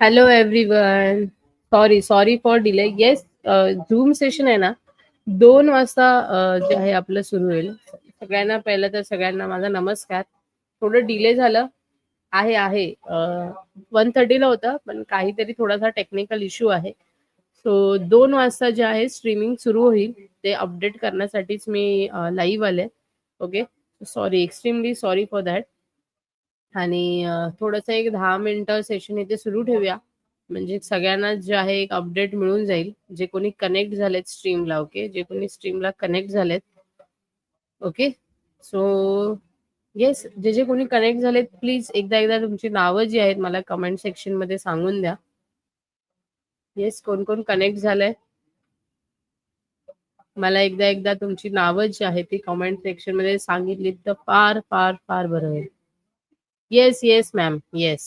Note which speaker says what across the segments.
Speaker 1: Hello everyone sorry sorry for delay yes Zoom session आहे ना. दोन वाजता uh, जे आहे आपलं सुरू होईल. सगळ्यांना पहिलं तर सगळ्यांना माझा नमस्कार. थोडं डिले झालं. आहे आहे. Uh, वन थर्टीला होतं पण काहीतरी थोडासा टेक्निकल इश्यू आहे. सो दोन वाजता जे आहे स्ट्रीमिंग सुरू होईल. ते अपडेट करण्यासाठीच मी uh, लाईव्ह आले. Okay sorry extremely sorry for that आणि थोडंसं एक दहा मिनिटं सेशन इथे सुरू ठेवूया. म्हणजे सगळ्यांना जे आहे एक अपडेट मिळून जाईल. जे कोणी कनेक्ट झालेत स्ट्रीमला ओके जे कोणी स्ट्रीमला कनेक्ट झालेत. ओके सो येस जे जे कोणी कनेक्ट झालेत प्लीज एकदा एकदा तुमची नावं जी आहेत मला कमेंट सेक्शनमध्ये सांगून द्या. येस कोण कोण कनेक्ट झालंय? मला एकदा एकदा तुमची नावं जी आहेत ती कमेंट सेक्शनमध्ये सांगितली तर फार फार फार बरं होईल. Yes yes ma'am yes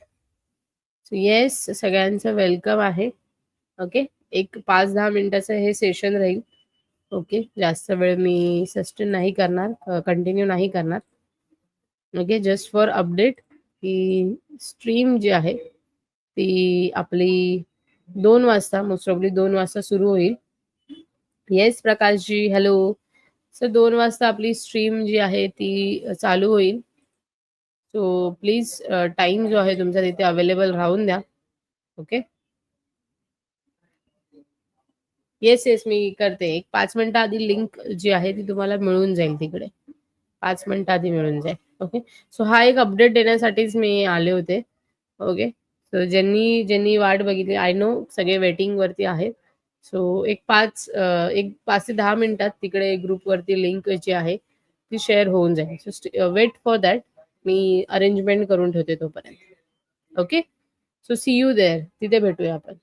Speaker 1: yes सगळ्यांचं वेलकम आहे. ओके एक पाच दहा मिनिटाचं हे सेशन राहील. ओके जास्त वेळ मी सस्टेन नाही करणार कंटिन्यू नाही करणार. ओके जस्ट फॉर अपडेट की स्ट्रीम जी आहे ती आपली दोन वाजता मोस्ट ऑफली दोन वाजता सुरू होईल. येस प्रकाशजी हॅलो सर दोन वाजता आपली स्ट्रीम जी आहे ती चालू होईल. सो प्लीज टाइम जो आहे तुमचा तिथे अवेलेबल राहून द्या. ओके येस येस मी करते. एक पाच मिनिटं आधी लिंक जी आहे ती तुम्हाला मिळून जाईल तिकडे. पाच मिनिटं आधी मिळून जाईल. ओके सो हा एक अपडेट देण्यासाठीच मी आले होते. ओके सो ज्यांनी ज्यांनी वाट बघितली आय नो सगळे वेटिंग वरती आहेत. सो एक पाच एक पाच ते दहा मिनिटात तिकडे ग्रुपवरती लिंक जी आहे ती शेअर होऊन जाईल. सो वेट फॉर दॅट मी अरेंजमेंट करून ठेवते तोपर्यंत. Okay so see you there तिथे भेटूया आपण.